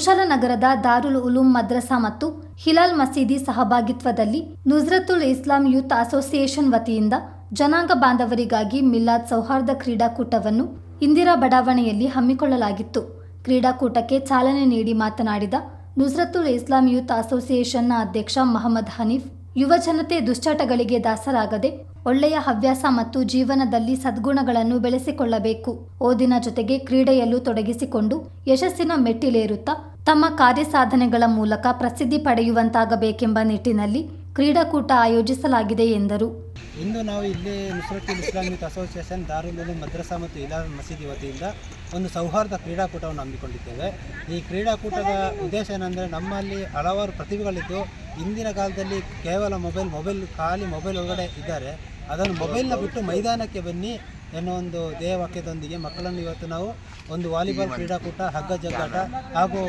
ಕುಶಾಲನಗರದ ದಾರುಲ್ ಉಲೂಂ ಮದ್ರಸಾ ಮತ್ತು ಹಿಲಾಲ್ ಮಸೀದಿ ಸಹಭಾಗಿತ್ವದಲ್ಲಿ ನುಜ್ರತುಲ್ ಇಸ್ಲಾಂ ಯೂತ್ ಅಸೋಸಿಯೇಷನ್ ವತಿಯಿಂದ ಜನಾಂಗ ಬಾಂಧವರಿಗಾಗಿ ಮಿಲ್ಲಾದ್ ಸೌಹಾರ್ದ ಕ್ರೀಡಾಕೂಟವನ್ನು ಇಂದಿರಾ ಬಡಾವಣೆಯಲ್ಲಿ ಹಮ್ಮಿಕೊಳ್ಳಲಾಗಿತ್ತು. ಕ್ರೀಡಾಕೂಟಕ್ಕೆ ಚಾಲನೆ ನೀಡಿ ಮಾತನಾಡಿದ ನುಜ್ರತುಲ್ ಇಸ್ಲಾಂ ಯೂತ್ ಅಸೋಸಿಯೇಷನ್ನ ಅಧ್ಯಕ್ಷ ಮಹಮ್ಮದ್ ಹನೀಫ್, ಯುವ ಜನತೆ ದುಶ್ಚಟಗಳಿಗೆ ದಾಸರಾಗದೆ ಒಳ್ಳೆಯ ಹವ್ಯಾಸ ಮತ್ತು ಜೀವನದಲ್ಲಿ ಸದ್ಗುಣಗಳನ್ನು ಬೆಳೆಸಿಕೊಳ್ಳಬೇಕು. ಓದಿನ ಜೊತೆಗೆ ಕ್ರೀಡೆಯಲ್ಲೂ ತೊಡಗಿಸಿಕೊಂಡು ಯಶಸ್ಸಿನ ಮೆಟ್ಟಿಲೇರುತ್ತಾ ತಮ್ಮ ಕಾರ್ಯಸಾಧನೆಗಳ ಮೂಲಕ ಪ್ರಸಿದ್ಧಿ ಪಡೆಯುವಂತಾಗಬೇಕೆಂಬ ನಿಟ್ಟಿನಲ್ಲಿ ಕ್ರೀಡಾಕೂಟ ಆಯೋಜಿಸಲಾಗಿದೆ ಎಂದರು. ಇಂದು ನಾವು ಇಲ್ಲಿ ನುಸ್ರತುಲ್ ಇಸ್ಲಾಮಿಕ್ ಅಸೋಸಿಯೇಷನ್ ದಾರುಲ್ ಮದ್ರಸಾ ಮತ್ತು ಇಲಾಲ್ ಮಸೀದಿ ವತಿಯಿಂದ ಒಂದು ಸೌಹಾರ್ದ ಕ್ರೀಡಾಕೂಟವನ್ನು ಹಮ್ಮಿಕೊಂಡಿದ್ದೇವೆ. ಈ ಕ್ರೀಡಾಕೂಟದ ಉದ್ದೇಶ ಏನಂದರೆ ನಮ್ಮಲ್ಲಿ ಹಲವಾರು ಪ್ರತಿಭೆಗಳಿದ್ದು ಇಂದಿನ ಕಾಲದಲ್ಲಿ ಕೇವಲ ಮೊಬೈಲ್ ಮೊಬೈಲ್ ಖಾಲಿ ಮೊಬೈಲ್ ಒಳಗಡೆ ಇದ್ದಾರೆ. ಅದನ್ನು ಮೊಬೈಲ್ನ ಬಿಟ್ಟು ಮೈದಾನಕ್ಕೆ ಬನ್ನಿ ಎನ್ನುವ ಒಂದು ಧ್ಯೇಯವಾಕ್ಯದೊಂದಿಗೆ ಮಕ್ಕಳನ್ನು ಇವತ್ತು ನಾವು ಒಂದು ವಾಲಿಬಾಲ್ ಕ್ರೀಡಾಕೂಟ ಹಗ್ಗ ಜಗ್ಗಾಟ ಹಾಗೂ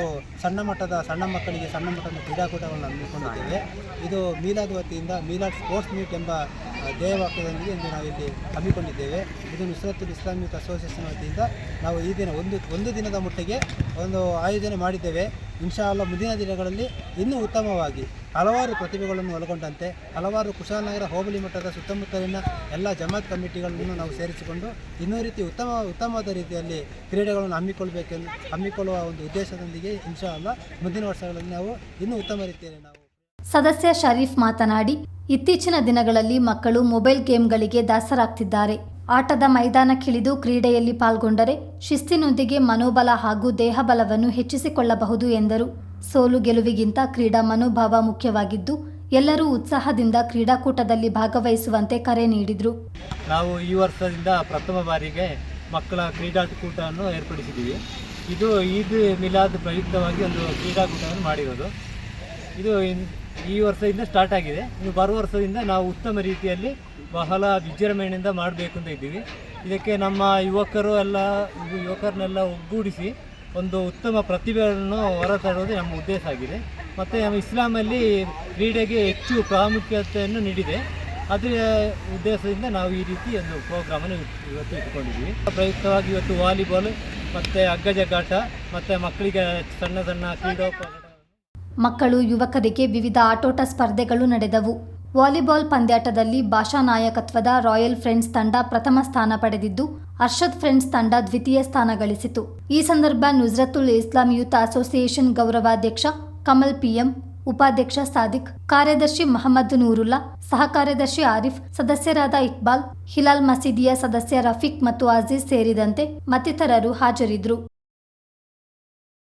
ಸಣ್ಣ ಮಟ್ಟದ ಸಣ್ಣ ಮಕ್ಕಳಿಗೆ ಸಣ್ಣ ಮಟ್ಟದ ಕ್ರೀಡಾಕೂಟವನ್ನು ಹಮ್ಮಿಕೊಂಡಿದ್ದೇವೆ. ಇದು ಮೀಲಾದ್ ವತಿಯಿಂದ ಮೀಲಾದ್ ಸ್ಪೋರ್ಟ್ಸ್ ಮೀಟ್ ಎಂಬ ಧ್ಯೇಯವಾಕ್ಯದೊಂದಿಗೆ ಇಂದು ನಾವು ಇಲ್ಲಿ ಹಮ್ಮಿಕೊಂಡಿದ್ದೇವೆ. ಇದು ನುಸ್ರತುಲ್ ಇಸ್ಲಾಮಿಕ್ ಅಸೋಸಿಯೇಷನ್ ವತಿಯಿಂದ ನಾವು ಈ ದಿನ ಒಂದು ಒಂದು ದಿನದ ಮಟ್ಟಿಗೆ ಒಂದು ಆಯೋಜನೆ ಮಾಡಿದ್ದೇವೆ. ಇನ್ಶಾ ಅಲ್ಲ ಮುಂದಿನ ದಿನಗಳಲ್ಲಿ ಇನ್ನೂ ಉತ್ತಮವಾಗಿ ಹಲವಾರು ಪ್ರತಿಭೆಗಳನ್ನು ಒಳಗೊಂಡಂತೆ ಹಲವಾರು ಕುಶಾಲನಗರ ಹೋಬಳಿ ಮಟ್ಟದ ಸುತ್ತಮುತ್ತಲಿನ ಎಲ್ಲ ಜಮಾತ್ ಕಮಿಟಿಗಳನ್ನು ನಾವು ಸೇರಿಸಿಕೊಂಡು ಇನ್ನೂ ರೀತಿ ಉತ್ತಮ, ಉತ್ತಮವಾದ ರೀತಿಯಲ್ಲಿ ಕ್ರೀಡೆಗಳನ್ನು ಹಮ್ಮಿಕೊಳ್ಬೇಕೆಂದು, ಹಮ್ಮಿಕೊಳ್ಳುವ ಒಂದು ಉದ್ದೇಶದೊಂದಿಗೆ ಇನ್ಶಾ ಅಲ್ಲ ಮುಂದಿನ ವರ್ಷಗಳಲ್ಲಿ ನಾವು ಇನ್ನೂ ಉತ್ತಮ ರೀತಿಯಲ್ಲಿ ನಾವು ಸದಸ್ಯ ಶರೀಫ್ ಮಾತನಾಡಿ ಇತ್ತೀಚಿನ ದಿನಗಳಲ್ಲಿ ಮಕ್ಕಳು ಮೊಬೈಲ್ ಗೇಮ್ಗಳಿಗೆ ದಾಸರಾಗ್ತಿದ್ದಾರೆ. ಆಟದ ಮೈದಾನಕ್ಕಿಳಿದು ಕ್ರೀಡೆಯಲ್ಲಿ ಪಾಲ್ಗೊಂಡರೆ ಶಿಸ್ತಿನೊಂದಿಗೆ ಮನೋಬಲ ಹಾಗೂ ದೇಹಬಲವನ್ನು ಹೆಚ್ಚಿಸಿಕೊಳ್ಳಬಹುದು ಎಂದರು. ಸೋಲು ಗೆಲುವಿಗಿಂತ ಕ್ರೀಡಾ ಮನೋಭಾವ ಮುಖ್ಯವಾಗಿದ್ದು, ಎಲ್ಲರೂ ಉತ್ಸಾಹದಿಂದ ಕ್ರೀಡಾಕೂಟದಲ್ಲಿ ಭಾಗವಹಿಸುವಂತೆ ಕರೆ ನೀಡಿದರು. ನಾವು ಈ ವರ್ಷದಿಂದ ಪ್ರಥಮ ಬಾರಿಗೆ ಮಕ್ಕಳ ಕ್ರೀಡಾಕೂಟವನ್ನು ಏರ್ಪಡಿಸಿದ್ದೀವಿ. ಇದು ಈದ್ ಮಿಲಾದ್ ಪ್ರಯುಕ್ತವಾಗಿ ಒಂದು ಕ್ರೀಡಾಕೂಟವನ್ನು ಮಾಡಿರೋದು. ಇದು ಈ ವರ್ಷದಿಂದ ಸ್ಟಾರ್ಟ್ ಆಗಿದೆ. ಇನ್ನು ಬರುವ ವರ್ಷದಿಂದ ನಾವು ಉತ್ತಮ ರೀತಿಯಲ್ಲಿ ಬಹಳ ವಿಜೃಂಭಣೆಯಿಂದ ಮಾಡಬೇಕು ಅಂತ ಇದ್ದೀವಿ. ಇದಕ್ಕೆ ನಮ್ಮ ಯುವಕರು ಎಲ್ಲ ಯುವ- ಯುವಕರನ್ನೆಲ್ಲ ಒಗ್ಗೂಡಿಸಿ ಒಂದು ಉತ್ತಮ ಪ್ರತಿಭೆಗಳನ್ನು ಹೊರತಾಡೋದು ನಮ್ಮ ಉದ್ದೇಶ ಆಗಿದೆ. ಮತ್ತು ನಮ್ಮ ಇಸ್ಲಾಮಲ್ಲಿ ಕ್ರೀಡೆಗೆ ಹೆಚ್ಚು ಪ್ರಾಮುಖ್ಯತೆಯನ್ನು ನೀಡಿದೆ. ಅದರ ಉದ್ದೇಶದಿಂದ ನಾವು ಈ ರೀತಿ ಒಂದು ಪ್ರೋಗ್ರಾಮನ್ನು ಇವತ್ತು ಇಟ್ಕೊಂಡಿದ್ದೀವಿ. ಪ್ರಯುಕ್ತವಾಗಿ ಇವತ್ತು ವಾಲಿಬಾಲ್ ಮತ್ತು ಅಗ್ಗಜಗ್ಗಾಟ ಮತ್ತು ಮಕ್ಕಳಿಗೆ ಸಣ್ಣ ಸಣ್ಣ ಕ್ರೀಡೋಪಕರಣ ಮಕ್ಕಳು, ಯುವಕರಿಗೆ ವಿವಿಧ ಆಟೋಟ ಸ್ಪರ್ಧೆಗಳು ನಡೆದವು. ವಾಲಿಬಾಲ್ ಪಂದ್ಯಾಟದಲ್ಲಿ ಭಾಷಾ ನಾಯಕತ್ವದ ರಾಯಲ್ ಫ್ರೆಂಡ್ಸ್ ತಂಡ ಪ್ರಥಮ ಸ್ಥಾನ ಪಡೆದಿದ್ದು, ಅರ್ಷದ್ ಫ್ರೆಂಡ್ಸ್ ತಂಡ ದ್ವಿತೀಯ ಸ್ಥಾನ ಗಳಿಸಿತು. ಈ ಸಂದರ್ಭ ನುಜ್ರತುಲ್ ಇಸ್ಲಾಂ ಯೂತ್ ಅಸೋಸಿಯೇಷನ್ ಗೌರವಾಧ್ಯಕ್ಷ ಕಮಲ್ ಪಿಎಂ, ಉಪಾಧ್ಯಕ್ಷ ಸಾದಿಕ್, ಕಾರ್ಯದರ್ಶಿ ಮಹಮ್ಮದ್ ನೂರುಲ್ಲಾ ಸಹ ಕಾರ್ಯದರ್ಶಿ ಆರಿಫ್, ಸದಸ್ಯರಾದ ಇಕ್ಬಾಲ್, ಹಿಲಾಲ್ ಮಸೀದಿಯ ಸದಸ್ಯ ರಫೀಕ್ ಮತ್ತು ಅಜೀಜ್ ಸೇರಿದಂತೆ ಮತ್ತಿತರರು ಹಾಜರಿದ್ದರು